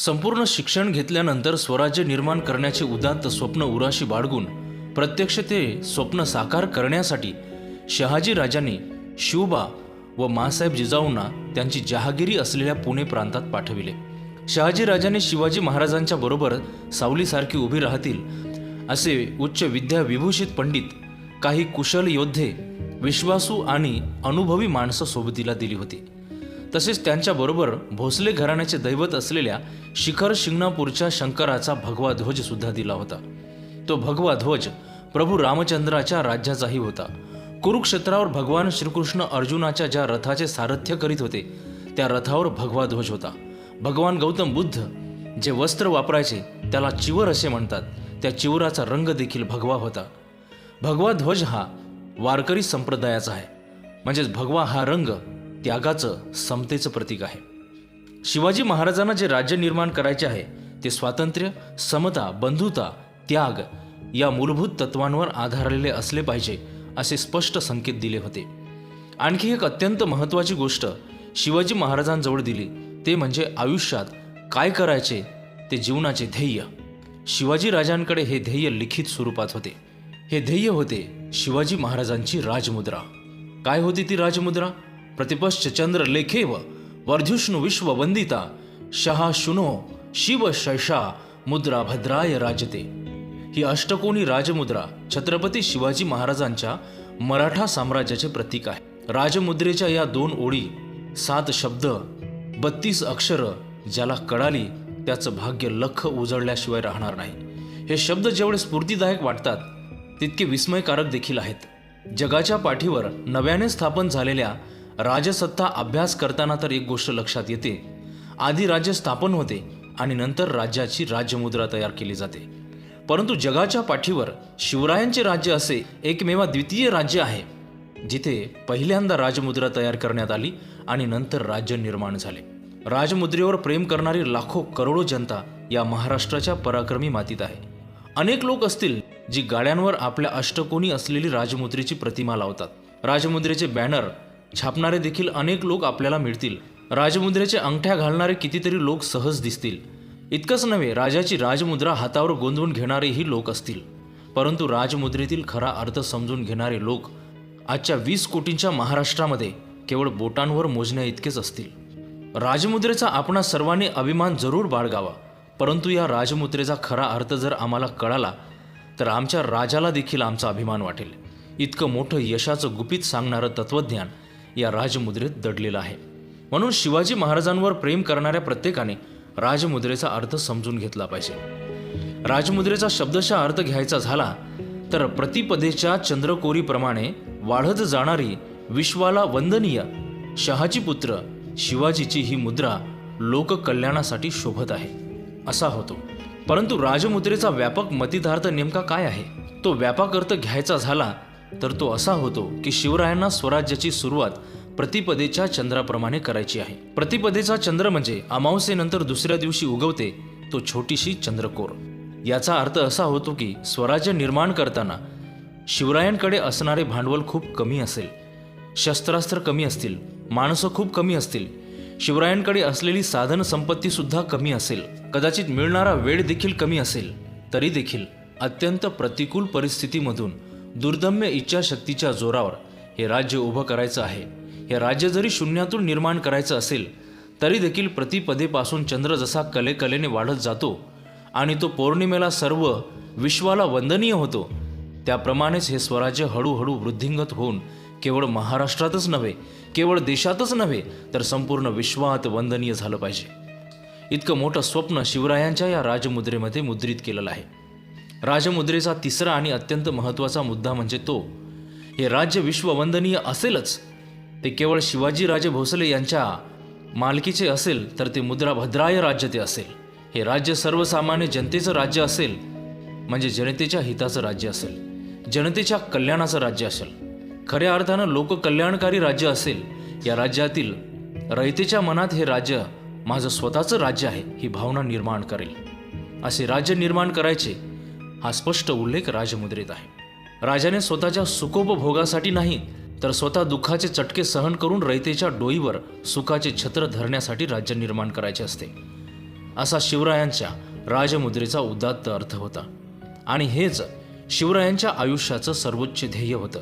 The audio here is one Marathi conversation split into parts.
संपूर्ण शिक्षण घेतल्यानंतर स्वराज्य निर्माण करण्याचे उदात्त स्वप्न उराशी बाळगून प्रत्यक्ष ते स्वप्न साकार करण्यासाठी शहाजी राजांनी शिवबा व माँसाहेब जिजाऊंना त्यांची जहागिरी असलेल्या पुणे प्रांतात पाठविले. शहाजी राजाने शिवाजी महाराजांच्या बरोबर सावलीसारखी उभी राहतील असे उच्च विद्या विभूषित पंडित काही कुशल योद्धे विश्वासू आणि अनुभवी माणसं सोबतीला दिली होती. तसेच त्यांच्याबरोबर भोसले घराण्याचे दैवत असलेल्या शिखर शिंगणापूरच्या शंकराचा भगवा ध्वज सुद्धा दिला होता. तो भगवा ध्वज प्रभू रामचंद्राच्या राज्याचाही होता. कुरुक्षेत्रावर भगवान श्रीकृष्ण अर्जुनाच्या ज्या रथाचे सारथ्य करीत होते त्या रथावर भगवा ध्वज होता. भगवान गौतम बुद्ध जे वस्त्र वापरायचे त्याला चिवर असे म्हणतात. त्या चिवराचा रंग देखील भगवा होता. भगवा ध्वज हा वारकरी संप्रदायाचा आहे. म्हणजेच भगवा हा रंग त्यागाचं समतेचं प्रतीक आहे. शिवाजी महाराजांना जे राज्य निर्माण करायचे आहे ते स्वातंत्र्य समता बंधुता त्याग या मूलभूत तत्वांवर आधारलेले असले पाहिजे असे स्पष्ट संकेत दिले होते. आणखी एक अत्यंत महत्त्वाची गोष्ट शिवाजी महाराजांजवळ दिली ते म्हणजे आयुष्यात काय करायचे ते जीवनाचे ध्येय. शिवाजी राजांकडे हे ध्येय लिखित स्वरूपात होते. हे ध्येय होते शिवाजी महाराजांची राजमुद्रा. काय होती ती राजमुद्रा? प्रतिपश्च चंद्र लेखेव वर्धुष्णु विश्व वंदिता शहा शुनो शिव शैषा मुद्रा भद्राय राजते। ही अष्टकोनी राजमुद्रा छत्रपती शिवाजी महाराजांच्या मराठा साम्राज्याचे प्रतीक आहे. राजमुद्रेच्या या दोन ओळी सात शब्द बत्तीस अक्षर ज्याला कळाली त्याचं भाग्य लख उजळल्याशिवाय राहणार नाही. हे शब्द जेवढे स्फूर्तीदायक वाटतात तितके विस्मयकारक देखील आहेत. जगाच्या पाठीवर नव्याने स्थापन झालेल्या राजसत्ता अभ्यास करताना तर एक गोष्ट लक्षात येते. आधी राज्य स्थापन होते आणि नंतर राज्याची राज्यमुद्रा तयार केली जाते. परंतु जगाच्या पाठीवर शिवरायांचे राज्य असे एकमेवा द्वितीय राज्य आहे. जिथे पहिल्यांदा राजमुद्रा तयार करण्यात आली आणि नंतर राज्य निर्माण झाले. राजमुद्रेवर प्रेम करणारी लाखो करोडो जनता या महाराष्ट्राच्या पराक्रमी मातीत आहे. अनेक लोक असतील जी गाड्यांवर आपल्या अष्टकोनी असलेली राजमुद्रेची प्रतिमा लावतात. राजमुद्रेचे बॅनर छापणारे देखील अनेक लोक आपल्याला मिळतील. राजमुद्रेचे अंगठ्या घालणारे कितीतरी लोक सहज दिसतील. इतकंच नव्हे राजाची राजमुद्रा हातावर गोंधवून घेणारेही लोक असतील. परंतु राजमुद्रेतील खरा अर्थ समजून घेणारे लोक आजच्या वीस कोटींच्या महाराष्ट्रामध्ये केवळ बोटांवर मोजण्या इतकेच असतील. राजमुद्रेचा आपणा सर्वांनी अभिमान जरूर बाळगावा. परंतु या राजमुद्रेचा खरा अर्थ जर आम्हाला कळाला तर आमच्या राजाला देखील आमचा अभिमान वाटेल. इतकं मोठं यशाचं गुपित सांगणारं तत्वज्ञान या राजमुद्रेत दडलेला आहे. म्हणून शिवाजी महाराजांवर प्रेम करणाऱ्या प्रत्येकाने राजमुद्रेचा अर्थ समजून घेतला पाहिजे. राजमुद्रेचा शब्दशः अर्थ घ्यायचा झाला तर प्रतिपदेच्या चंद्रकोरीप्रमाणे वाढत जाणारी विश्वाला वंदनीय शहाजी पुत्र शिवाजीची ही मुद्रा लोककल्याणासाठी शोभत आहे. असा होतो. परंतु राजमुद्रेचा व्यापक मतिदार्थ नेमका काय आहे? तो व्यापक अर्थ घ्यायचा झाला तर तो असा होतो की शिवरायांना स्वराज्याची सुरुवात प्रतिपदेच्या चंद्राप्रमाणे करायची आहे. प्रतिपदेचा चंद्र म्हणजे अमावस्येनंतर दुसऱ्या दिवशी उगवते तो छोटीशी चंद्रकोर. याचा अर्थ असा होतो की स्वराज्य निर्माण करताना शिवरायांकडे असणारे भांडवल खूप कमी असेल. शस्त्रास्त्र कमी असतील माणसं खूप कमी असतील शिवरायांकडे असलेली साधन संपत्ती सुद्धा कमी असेल कदाचित मिळणारा वेळ देखील कमी असेल तरी देखील अत्यंत प्रतिकूल परिस्थितीमधून दुर्दम्य इच्छाशक्तीच्या जोरावर हे राज्य उभं करायचं आहे. हे राज्य जरी शून्यातून निर्माण करायचं असेल तरी देखील प्रतिपदेपासून चंद्र जसा कलेकलेने वाढत जातो आणि तो पौर्णिमेला सर्व विश्वाला वंदनीय होतो त्याप्रमाणेच हे स्वराज्य हळूहळू वृद्धिंगत होऊन केवळ महाराष्ट्रातच नव्हे केवळ देशातच नव्हे तर संपूर्ण विश्वात वंदनीय झालं पाहिजे. इतकं मोठं स्वप्न शिवरायांच्या या राजमुद्रेमध्ये मुद्रित केलेलं आहे. राजमुद्रेचा तिसरा आणि अत्यंत महत्त्वाचा मुद्दा म्हणजे तो. हे राज्य विश्ववंदनीय असेलच. ते केवळ शिवाजीराजे भोसले यांच्या मालकीचे असेल तर ते मुद्रा भद्राय राज्य ते असेल. हे राज्य सर्वसामान्य जनतेचं राज्य असेल म्हणजे जनतेच्या हिताचं राज्य असेल जनतेच्या कल्याणाचं राज्य असेल. खऱ्या अर्थानं लोककल्याणकारी राज्य असेल या राज्यातील रयतेच्या मनात हे राज्य माझं स्वतःचं राज्य आहे ही भावना निर्माण करेल. असे राज्य निर्माण करायचे हा स्पष्ट उल्लेख राजमुद्रेत आहे. राजाने स्वतःच्या सुखोपभोगासाठी नाही तर स्वतः दुःखाचे चटके सहन करून रयतेच्या डोईवर सुखाचे छत्र धरण्यासाठी राज्य निर्माण करायचे असते. असा शिवरायांच्या राजमुद्रेचा उदात्त अर्थ होता. आणि हेच शिवरायांच्या आयुष्याचं सर्वोच्च ध्येय होतं.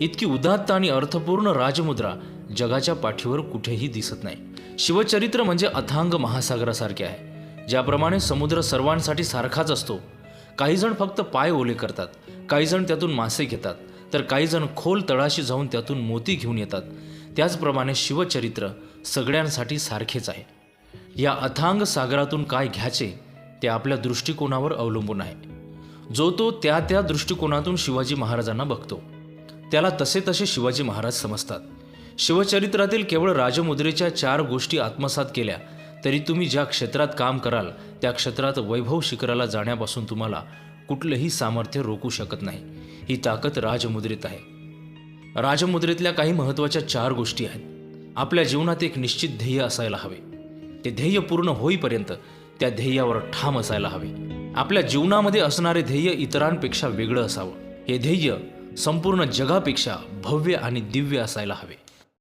इतकी उदात्त आणि अर्थपूर्ण राजमुद्रा जगाच्या पाठीवर कुठेही दिसत नाही. शिवचरित्र म्हणजे अथांग महासागरासारखे आहे ज्याप्रमाणे समुद्र सर्वांसाठी सारखाच असतो काही जण फक्त पाय ओले करतात काही जण त्यातून मासे घेतात तर काही जण खोल तळाशी जाऊन त्यातून मोती घेऊन येतात. त्याचप्रमाणे शिवचरित्र सगळ्यांसाठी सारखेच आहे. या अथांग सागरातून काय घ्यायचे ते आपल्या दृष्टिकोनावर अवलंबून आहे. जो तो त्या त्या दृष्टिकोनातून शिवाजी महाराजांना बघतो. त्याला तसे तसे शिवाजी महाराज समजतात. शिवचरित्रातील केवळ राजमुद्रेच्या चार गोष्टी आत्मसात केल्या तरी तुम्ही ज्या क्षेत्रात काम कराल त्या क्षेत्रात वैभव शिखराला जाण्यापासून तुम्हाला कुठलंही सामर्थ्य रोखू शकत नाही. ही ताकद राजमुद्रेत आहे. राजमुद्रेतल्या काही महत्त्वाच्या चार गोष्टी आहेत. आपल्या जीवनात एक निश्चित ध्येय असायला हवे. ते ध्येय पूर्ण होईपर्यंत त्या ध्येयावर ठाम असायला हवे. आपल्या जीवनामध्ये असणारे ध्येय इतरांपेक्षा वेगळं असावं. हे ध्येय संपूर्ण जगापेक्षा भव्य आणि दिव्य असायला हवे.